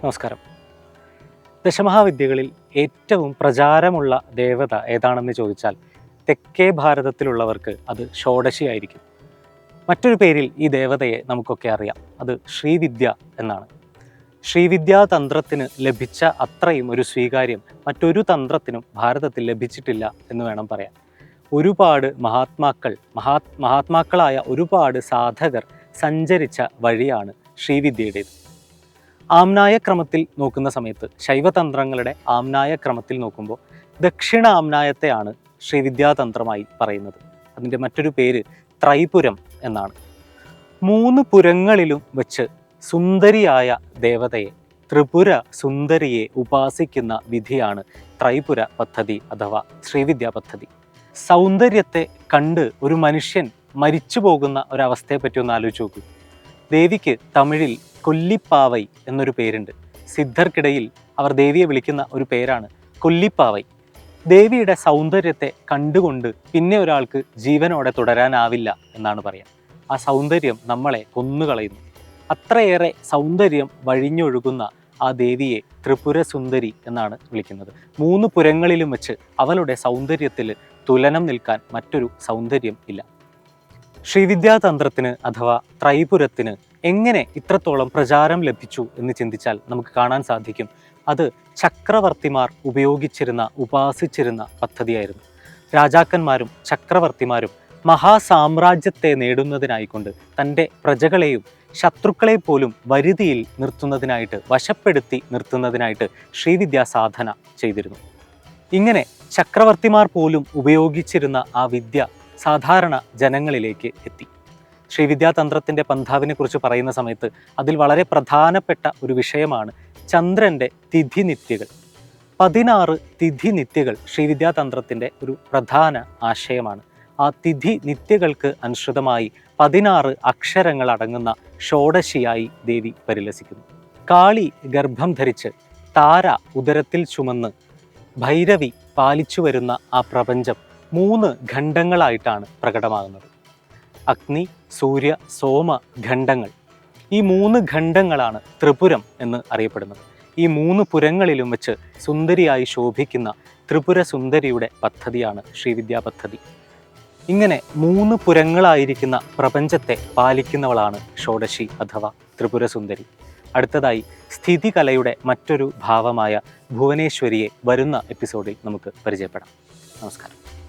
നമസ്കാരം. ദശമഹാവിദ്യകളിൽ ഏറ്റവും പ്രചാരമുള്ള ദേവത ഏതാണെന്ന് ചോദിച്ചാൽ തെക്കേ ഭാരതത്തിലുള്ളവർക്ക് അത് ഷോഡശിയായിരിക്കും മറ്റൊരു പേരിൽ ഈ ദേവതയെ നമുക്കൊക്കെ അറിയാം. അത് ശ്രീവിദ്യ എന്നാണ്. ശ്രീവിദ്യാ തന്ത്രത്തിന് ലഭിച്ച അത്രയും ഒരു സ്വീകാര്യം മറ്റൊരു തന്ത്രത്തിനും ഭാരതത്തിൽ ലഭിച്ചിട്ടില്ല എന്ന് വേണം പറയാൻ. ഒരുപാട് മഹാത്മാക്കൾ മഹാ മഹാത്മാക്കളായ ഒരുപാട് സാധകർ സഞ്ചരിച്ച വഴിയാണ് ശ്രീവിദ്യയുടേത്. ആംനായ ക്രമത്തിൽ നോക്കുന്ന സമയത്ത് ശൈവതന്ത്രങ്ങളുടെ ആംനായ ക്രമത്തിൽ നോക്കുമ്പോൾ ദക്ഷിണ ആംനായത്തെയാണ് ശ്രീവിദ്യാതന്ത്രമായി പറയുന്നത്. അതിന്റെ മറ്റൊരു പേര് ത്രൈപുരം എന്നാണ്. മൂന്ന് പുരങ്ങളിലും വെച്ച് സുന്ദരിയായ ദേവതയെ ത്രിപുര സുന്ദരിയെ ഉപാസിക്കുന്ന വിധിയാണ് ത്രൈപുര പദ്ധതി അഥവാ ശ്രീവിദ്യാ പദ്ധതി. സൗന്ദര്യത്തെ കണ്ട് ഒരു മനുഷ്യൻ മരിച്ചു പോകുന്ന ഒരവസ്ഥയെ പറ്റി ഒന്ന് ആലോചിച്ച് നോക്കൂ. ദേവിക്ക് തമിഴിൽ കൊല്ലിപ്പാവൈ എന്നൊരു പേരുണ്ട്. സിദ്ധർക്കിടയിൽ അവർ ദേവിയെ വിളിക്കുന്ന ഒരു പേരാണ് കൊല്ലിപ്പാവൈ. ദേവിയുടെ സൗന്ദര്യത്തെ കണ്ടുകൊണ്ട് പിന്നെ ഒരാൾക്ക് ജീവനോടെ തുടരാനാവില്ല എന്നാണ് പറയാം ആ സൗന്ദര്യം നമ്മളെ കൊന്നുകളയുന്നു. അത്രയേറെ സൗന്ദര്യം വഴിഞ്ഞൊഴുകുന്ന ആ ദേവിയെ ത്രിപുര സുന്ദരി എന്നാണ് വിളിക്കുന്നത്. മൂന്ന് പുരങ്ങളിലും വെച്ച് അവളുടെ സൗന്ദര്യത്തിൽ തുലനം നിൽക്കാൻ മറ്റൊരു സൗന്ദര്യം ഇല്ല. ശ്രീവിദ്യാതന്ത്രത്തിന് അഥവാ ത്രൈപുരത്തിന് എങ്ങനെ ഇത്രത്തോളം പ്രചാരം ലഭിച്ചു എന്ന് ചിന്തിച്ചാൽ നമുക്ക് കാണാൻ സാധിക്കും. അത് ചക്രവർത്തിമാർ ഉപയോഗിച്ചിരുന്ന ഉപാസിച്ചിരുന്ന പദ്ധതിയായിരുന്നു. രാജാക്കന്മാരും ചക്രവർത്തിമാരും മഹാസാമ്രാജ്യത്തെ നേടുന്നതിനായിക്കൊണ്ട് തന്റെ പ്രജകളെയും ശത്രുക്കളെ പോലും വരുതിയിൽ നിർത്തുന്നതിനായിട്ട് വശപ്പെടുത്തി നിർത്തുന്നതിനായിട്ട് ശ്രീവിദ്യാ സാധന ചെയ്തിരുന്നു. ഇങ്ങനെ ചക്രവർത്തിമാർ പോലും ഉപയോഗിച്ചിരുന്ന ആ വിദ്യ സാധാരണ ജനങ്ങളിലേക്ക് എത്തി. ശ്രീവിദ്യാതന്ത്രത്തിന്റെ പന്ഥാവിനെ കുറിച്ച് പറയുന്ന സമയത്ത് അതിൽ വളരെ പ്രധാനപ്പെട്ട ഒരു വിഷയമാണ് ചന്ദ്രന്റെ തിഥിനിത്യകൾ. പതിനാറ് തിഥിനിത്യകൾ ശ്രീവിദ്യാതന്ത്രത്തിന്റെ ഒരു പ്രധാന ആശയമാണ്. ആ തിഥി നിത്യകൾക്ക് അനുസൃതമായി പതിനാറ് അക്ഷരങ്ങൾ അടങ്ങുന്ന ഷോഡശിയായി ദേവി പരിലസിക്കുന്നു. കാളി ഗർഭം ധരിച്ച് താര ഉദരത്തിൽ ചുമന്ന് ഭൈരവി പാലിച്ചു വരുന്ന ആ പ്രപഞ്ചം മൂന്ന് ഖണ്ഡങ്ങളായിട്ടാണ് പ്രകടമാകുന്നത്. അഗ്നി സൂര്യ സോമ ഖണ്ഡങ്ങൾ. ഈ മൂന്ന് ഖണ്ഡങ്ങളാണ് ത്രിപുരം എന്ന് അറിയപ്പെടുന്നത്. ഈ മൂന്ന് പുരങ്ങളിലും വെച്ച് സുന്ദരിയായി ശോഭിക്കുന്ന ത്രിപുര സുന്ദരിയുടെ പദ്ധതിയാണ് ശ്രീവിദ്യാ പദ്ധതി. ഇങ്ങനെ മൂന്ന് പുരങ്ങളായിരിക്കുന്ന പ്രപഞ്ചത്തെ പാലിക്കുന്നവളാണ് ഷോഡശി അഥവാ ത്രിപുര സുന്ദരി അടുത്തതായി സ്ഥിതി കലയുടെ മറ്റൊരു ഭാവമായ ഭുവനേശ്വരിയെ വരുന്ന എപ്പിസോഡിൽ നമുക്ക് പരിചയപ്പെടാം. നമസ്കാരം.